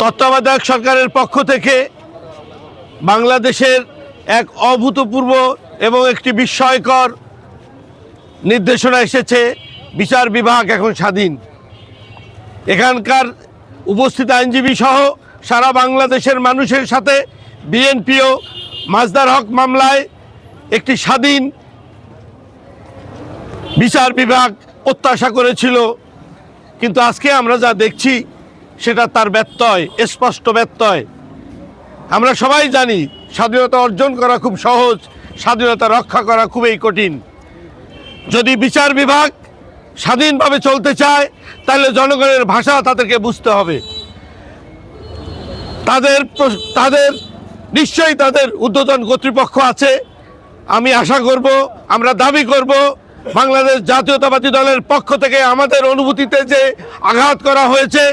তত্ত্বাবধায়ক সরকারের পক্ষ থেকে বাংলাদেশের এক অভূতপূর্ব এবং একটি বিস্ময়কর নির্দেশনা এসেছে, বিচার বিভাগ এখন স্বাধীন। এখানকার উপস্থিত আইনজীবী সহ সারা বাংলাদেশের মানুষের সাথে বিএনপিও মাজদার হক মামলায় একটি স্বাধীন বিচার বিভাগ প্রত্যাশা করেছিল। কিন্তু আজকে আমরা যা দেখছি সেটা তার ব্যত্যয়, স্পষ্ট ব্যত্যয়। আমরা সবাই জানি, স্বাধীনতা অর্জন করা খুব সহজ, স্বাধীনতা রক্ষা করা খুবই কঠিন। যদি বিচার বিভাগ স্বাধীনভাবে চলতে চায়, তাহলে জনগণের ভাষা তাদেরকে বুঝতে হবে। তাদের তাদের, নিশ্চয়ই তাদের উদ্বোধন কর্তৃপক্ষ আছে। আমি আশা করব, আমরা দাবি করব, বাংলাদেশ জাতীয়তাবাদী দলের পক্ষ থেকে আমাদের অনুভূতিতে যে আঘাত করা হয়েছে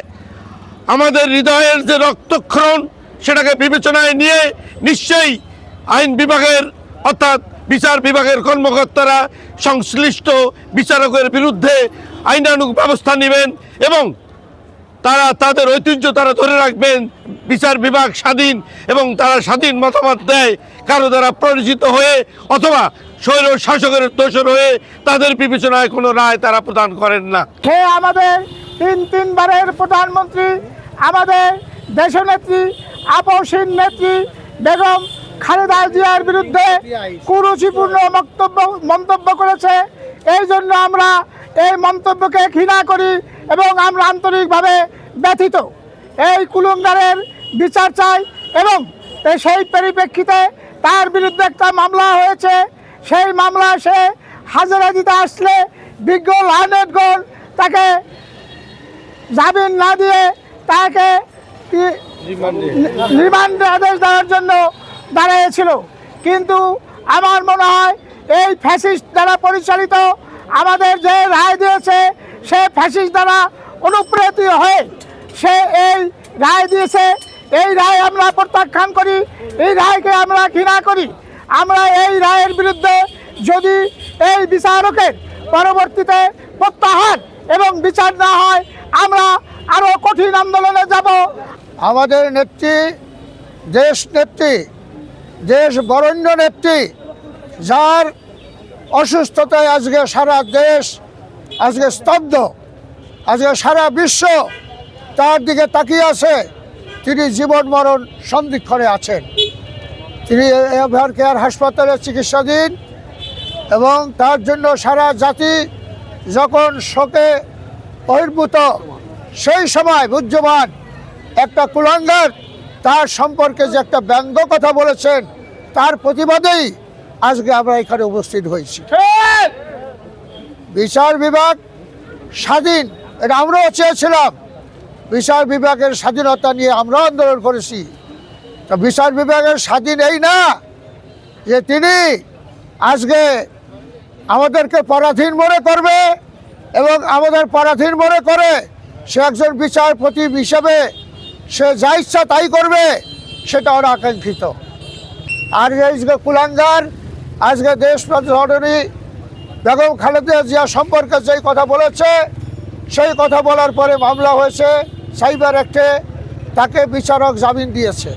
আমাদের হৃদয়ের যে রক্তক্ষরণ, সেটাকে বিবেচনায় নিয়ে নিশ্চয়ই আইন বিভাগের, অর্থাৎ বিচার বিভাগের কর্মকর্তারা সংশ্লিষ্ট বিচারকের বিরুদ্ধে আইনানুগ ব্যবস্থা নেবেন এবং তারা তাদের ঐতিহ্য তারা ধরে রাখবেন, বিচার বিভাগ স্বাধীন এবং তারা স্বাধীন মতামত দেয়, কারও দ্বারা পরিচিত হয়ে অথবা স্বৈর শাসকের দোষর হয়ে তাদের বিবেচনায় কোনো রায় তারা প্রদান করেন না। আমাদের তিন তিনবারের প্রধানমন্ত্রী, আমাদের দেশনেত্রী, আপসীন নেত্রী বেগম খালেদা জিয়ার বিরুদ্ধে কুরুচিপূর্ণ বক্তব্য মন্তব্য করেছে। এই জন্য আমরা এই মন্তব্যকে ঘৃণা করি এবং আমরা আন্তরিকভাবে ব্যথিত। এই কুলুঙ্গারের বিচার চাই এবং সেই পরিপ্রেক্ষিতে তার বিরুদ্ধে একটা মামলা হয়েছে। সেই মামলা সে হাজারা দিতে আসলে বিজ্ঞ লানেটগণ তাকে জামিন না দিয়ে তাকে কি- রিমান্ডে আদেশ দেওয়ার জন্য দাঁড়িয়েছিল। কিন্তু আমার মনে হয় এই ফ্যাসিস্ট দ্বারা পরিচালিত আমাদের যে রায় দিয়েছে সে ফ্যাসিস্ট দ্বারা অনুপ্রেরিত হয়ে সে এই রায় দিয়েছে। এই রায় আমরা প্রত্যাখ্যান করি এই রায়কে আমরা ঘৃণা করি। আমরা এই রায়ের বিরুদ্ধে যদি এই বিচারকের পরবর্তীতে প্রত্যাহার এবং বিচার না হয় আমরা আরও কঠিন আন্দোলনে যাব। আমাদের নেত্রী, দেশ নেত্রী, দেশ বরেণ্য নেত্রী, যার অসুস্থতায় আজকে সারা দেশ আজকে স্তব্ধ, আজকে সারা বিশ্ব তার দিকে তাকিয়ে আছে। তিনি জীবন মরণ সন্ধিক্ষণে আছেন। তিনি এভার কেয়ার হাসপাতালে চিকিৎসাধীন এবং তার জন্য সারা জাতি যখন শোকে বহির্ভূত সেই সময় বুদ্ধমান একটা কুলাঙ্গার তার সম্পর্কে যে একটা ব্যঙ্গ কথা বলেছেন তার প্রতিবাদেই আজকে আমরা এখানে উপস্থিত হয়েছি। বিচার বিভাগ স্বাধীন এটা আমরাও চেয়েছিলাম। বিচার বিভাগের স্বাধীনতা নিয়ে আমরাও আন্দোলন করেছি। তো বিচার বিভাগের স্বাধীন এই না যে তিনি আজকে আমাদেরকে পরাধীন মনে করবে এবং আমাদের পরাধীন মনে করে সে একজন বিচারপতি হিসেবে সে যা ইচ্ছা তাই করবে, সেটা আকাঙ্ক্ষিত আর যে কুলাঙ্গার, আজকে দেশ জননী বেগম খালেদা জিয়া সম্পর্কে যেই কথা বলেছে, সেই কথা বলার পরে মামলা হয়েছে সাইবার অ্যাক্টে, তাকে বিচারক জামিন দিয়েছে।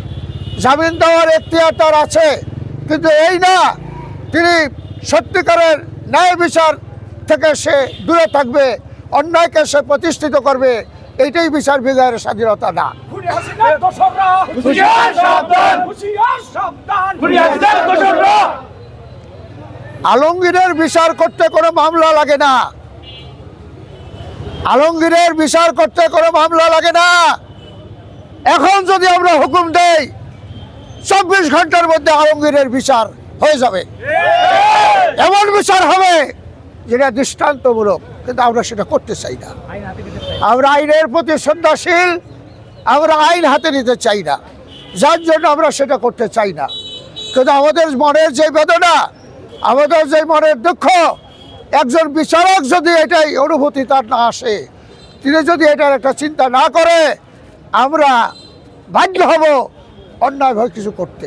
জামিন দেওয়ার এখতিয়ার তার আছে, কিন্তু এই না, তিনি সত্যিকারের ন্যায় বিচার থেকে সে দূরে থাকবে অন্যায়কে সে প্রতিষ্ঠিত করবে এইটাই বিচার বিভাগের স্বাধীনতা না। আলমগীরের বিচার করতে কোনো মামলা লাগে না। আলমগীরের বিচার করতে কোনো মামলা লাগে না। এখন যদি আমরা হুকুম দেই চব্বিশ ঘণ্টার মধ্যে আলমগীরের বিচার হয়ে যাবে। এমন বিচার হবে যেটা দৃষ্টান্তমূলক কিন্তু আমরা সেটা করতে চাই না। আমরা আইনের প্রতি শ্রদ্ধাশীল আমরা আইন হাতে নিতে চাই না। যার জন্য আমরা সেটা করতে চাই না। কিন্তু আমাদের মনের যে বেদনা আমাদের যে মনের দুঃখ একজন বিচারক যদি এটাই অনুভূতি তার না আসে তিনি যদি এটার একটা চিন্তা না করে আমরা বাধ্য হব অন্যায়ভাবে কিছু করতে।